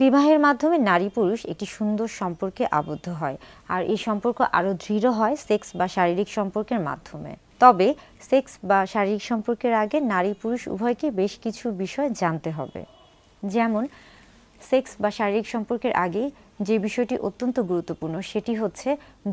বিবাহের মাধ্যমে নারী পুরুষ একটি সুন্দর সম্পর্কে আবদ্ধ হয়, আর এই সম্পর্ক আরও দৃঢ় হয় সেক্স বা শারীরিক সম্পর্কের মাধ্যমে। তবে সেক্স বা শারীরিক সম্পর্কের আগে নারী পুরুষ উভয়কে বেশ কিছু বিষয় জানতে হবে। যেমন, সেক্স বা শারীরিক সম্পর্কের আগে যে বিষয়টি অত্যন্ত গুরুত্বপূর্ণ সেটি হচ্ছে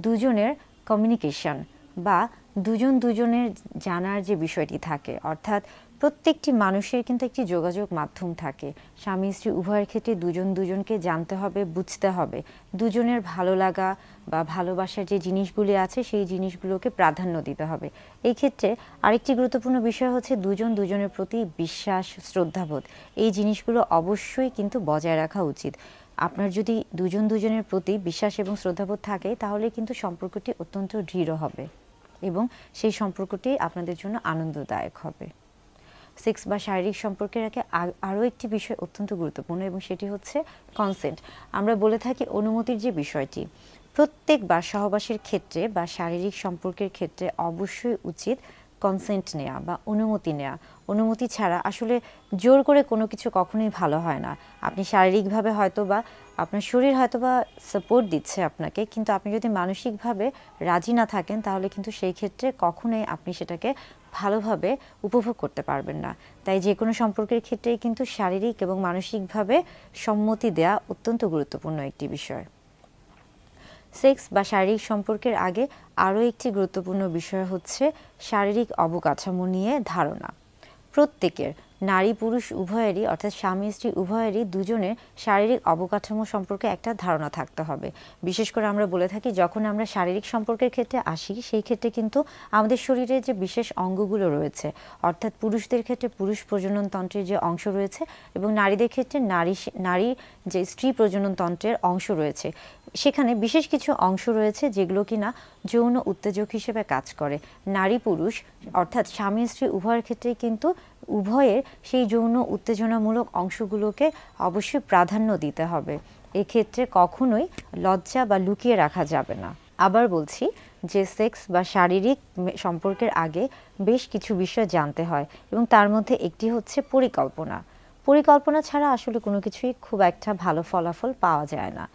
দুজনের কমিউনিকেশন বা দুজন দুজনের জানার যে বিষয়টি থাকে, অর্থাৎ প্রত্যেকটি মানুষের কিন্তু একটি যোগাযোগ মাধ্যম থাকে। স্বামী, স্ত্রী উভয়ের ক্ষেত্রে দুজন দুজনকে জানতে হবে, বুঝতে হবে। দুজনের ভালো লাগা বা ভালোবাসার যে জিনিসগুলি আছে, সেই জিনিসগুলোকে প্রাধান্য দিতে হবে। এই ক্ষেত্রে আরেকটি গুরুত্বপূর্ণ বিষয় হচ্ছে দুজন দুজনের প্রতি বিশ্বাস, শ্রদ্ধাবোধ। এই জিনিসগুলো অবশ্যই কিন্তু বজায় রাখা উচিত। আপনার যদি দুজন দুজনের প্রতি বিশ্বাস এবং শ্রদ্ধাবোধ থাকে, তাহলে কিন্তু সম্পর্কটি অত্যন্ত দৃঢ় হবে এবং সেই সম্পর্কটি আপনাদের জন্য আনন্দদায়ক হবে। সেক্স বা শারীরিক সম্পর্কের আগে আরও একটি বিষয় অত্যন্ত গুরুত্বপূর্ণ এবং সেটি হচ্ছে কনসেন্ট আমরা বলে থাকি অনুমতির যে বিষয়টি, প্রত্যেকবার সহবাসের ক্ষেত্রে বা শারীরিক সম্পর্কের ক্ষেত্রে অবশ্যই উচিত কনসেন্ট নেওয়া বা অনুমতি নেওয়া অনুমতি ছাড়া আসলে জোর করে কোনো কিছু কখনোই ভালো হয় না। আপনি শারীরিকভাবে হয়তো বা আপনার শরীর হয়তো বা সাপোর্ট দিচ্ছে আপনাকে, কিন্তু আপনি যদি মানসিকভাবে রাজি না থাকেন তাহলে কিন্তু সেই ক্ষেত্রে কখনোই আপনি সেটাকে ভালোভাবে উপভোগ করতে পারবেন না। তাই যে কোনো সম্পর্কের ক্ষেত্রেই কিন্তু শারীরিক এবং মানসিকভাবে সম্মতি দেয়া অত্যন্ত গুরুত্বপূর্ণ একটি বিষয়। সেক্স বা শারীরিক সম্পর্কের আগে আরও একটি গুরুত্বপূর্ণ বিষয় হচ্ছে শারীরিক অবকাঠামো নিয়ে ধারণা। প্রত্যেকের নারী পুরুষ উভয়েরই, অর্থাৎ স্বামী স্ত্রী উভয়েরই দুজনের শারীরিক অবকাঠামো সম্পর্কে একটা ধারণা থাকতে হবে। বিশেষ করে আমরা বলে থাকি, যখন আমরা শারীরিক সম্পর্কের ক্ষেত্রে আসি, সেই ক্ষেত্রে কিন্তু আমাদের শরীরে যে বিশেষ অঙ্গগুলো রয়েছে, অর্থাৎ পুরুষদের ক্ষেত্রে পুরুষ প্রজনন তন্ত্রের যে অংশ রয়েছে এবং নারীদের ক্ষেত্রে নারী নারী যে স্ত্রী প্রজনন তন্ত্রের অংশ রয়েছে, সেখানে বিশেষ কিছু অংশ রয়েছে যেগুলো কিনা যৌন উত্তেজক হিসেবে কাজ করে। নারী পুরুষ, অর্থাৎ স্বামী স্ত্রী উভয়ের ক্ষেত্রেই কিন্তু উভয়ের সেই যৌন উত্তেজনামূলক অংশগুলোকে অবশ্যই প্রাধান্য দিতে হবে। এক্ষেত্রে কখনোই লজ্জা বা লুকিয়ে রাখা যাবে না। আবার বলছি যে সেক্স বা শারীরিক সম্পর্কের আগে বেশ কিছু বিষয় জানতে হয় এবং তার মধ্যে একটি হচ্ছে পরিকল্পনা। পরিকল্পনা ছাড়া আসলে কোনো কিছুই খুব একটা ভালো ফলাফল পাওয়া যায় না।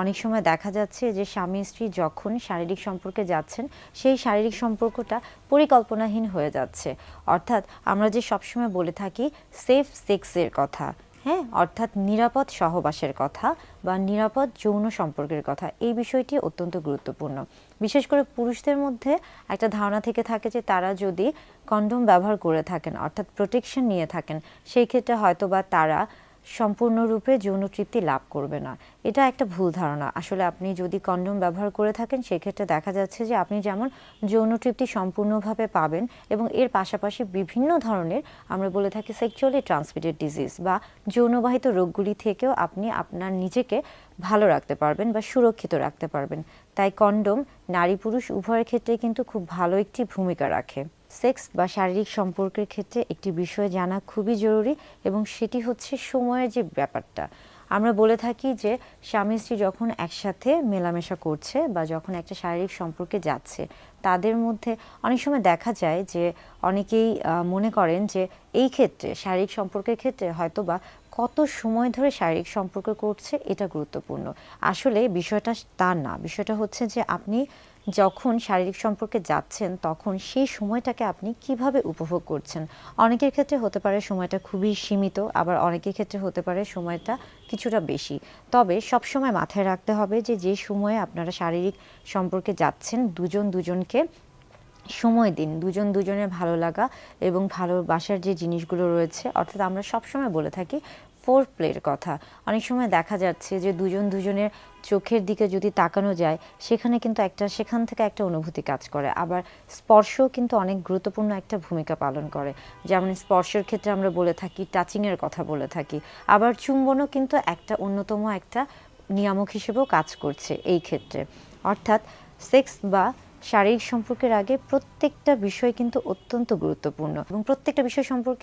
অনেক সময় দেখা যাচ্ছে যে স্বামী স্ত্রী যখন শারীরিক সম্পর্কে যাচ্ছেন, সেই শারীরিক সম্পর্কটা পরিকল্পনাহীন হয়ে যাচ্ছে। অর্থাৎ আমরা যে সবসময় বলে থাকি সেফ সেক্সের কথা হ্যাঁ? অর্থাৎ নিরাপদ সহবাসের কথা বা নিরাপদ যৌন সম্পর্কের কথা, এই বিষয়টি অত্যন্ত গুরুত্বপূর্ণ। বিশেষ করে পুরুষদের মধ্যে একটা ধারণা থেকে থাকে যে তারা যদি কন্ডোম ব্যবহার করে থাকেন, অর্থাৎ প্রোটেকশন নিয়ে থাকেন, সেই ক্ষেত্রে হয়তো বা তারা সম্পূর্ণরূপে যৌন তৃপ্তি লাভ করবে না। এটা একটা ভুল ধারণা। আসলে আপনি যদি কন্ডোম ব্যবহার করে থাকেন, সেক্ষেত্রে দেখা যাচ্ছে যে আপনি যেমন যৌন তৃপ্তি সম্পূর্ণভাবে পাবেন এবং এর পাশাপাশি বিভিন্ন ধরনের আমরা বলে থাকি সেক্সুয়ালি ট্রান্সমিটেড ডিজিজ বা যৌনবাহিত রোগগুলি থেকেও আপনি আপনার নিজেকে ভালো রাখতে পারবেন বা সুরক্ষিত রাখতে পারবেন। তাই কন্ডোম নারী পুরুষ উভয়ের ক্ষেত্রে কিন্তু খুব ভালো একটি ভূমিকা রাখে। সেক্স বা শারীরিক সম্পর্কের ক্ষেত্রে একটি বিষয় জানা খুবই জরুরি এবং সেটি হচ্ছে সময়ের যে ব্যাপারটা। আমরা বলে থাকি যে স্বামী স্ত্রী যখন একসাথে মেলামেশা করছে বা যখন একটা শারীরিক সম্পর্কে যাচ্ছে, তাদের মধ্যে অনেক সময় দেখা যায় যে অনেকেই মনে করেন যে এই ক্ষেত্রে, শারীরিক সম্পর্কের ক্ষেত্রে হয়তো বা কত সময় ধরে শারীরিক সম্পর্ক করছে এটা গুরুত্বপূর্ণ। আসলে বিষয়টা তা না। বিষয়টা হচ্ছে যে আপনি যখন শারীরিক সম্পর্কে যাচ্ছেন, তখন সেই সময়টাকে আপনি কীভাবে উপভোগ করছেন? অনেকের ক্ষেত্রে হতে পারে সময়টা খুবই সীমিত, আবার অনেকের ক্ষেত্রে হতে পারে সময়টা কিছুটা বেশি। তবে সব সময় মাথায় রাখতে হবে যে যে সময়ে আপনারা শারীরিক সম্পর্কে যাচ্ছেন, দুজন দুজনকে সময় দিন, দুজন দুজনের ভালো লাগা এবং ভালোবাসার যে জিনিসগুলো রয়েছে, অর্থাৎ আমরা সবসময় বলে থাকি ফোর প্লের কথা। অনেক সময় দেখা যাচ্ছে যে দুজন দুজনের চোখের দিকে যদি তাকানো যায়, সেখানে কিন্তু একটা, সেখান থেকে একটা অনুভূতি কাজ করে। আবার স্পর্শও কিন্তু অনেক গুরুত্বপূর্ণ একটা ভূমিকা পালন করে। যেমন স্পর্শের ক্ষেত্রে আমরা বলে থাকি টাচিংয়ের কথা বলে থাকি। আবার চুম্বনও কিন্তু একটা অন্যতম একটা নিয়ামক হিসেবেও কাজ করছে এই ক্ষেত্রে। অর্থাৎ সেক্স বা শারীরিক সম্পর্কের আগে প্রত্যেকটা বিষয় কিন্তু অত্যন্ত গুরুত্বপূর্ণ এবং প্রত্যেকটা বিষয় সম্পর্কে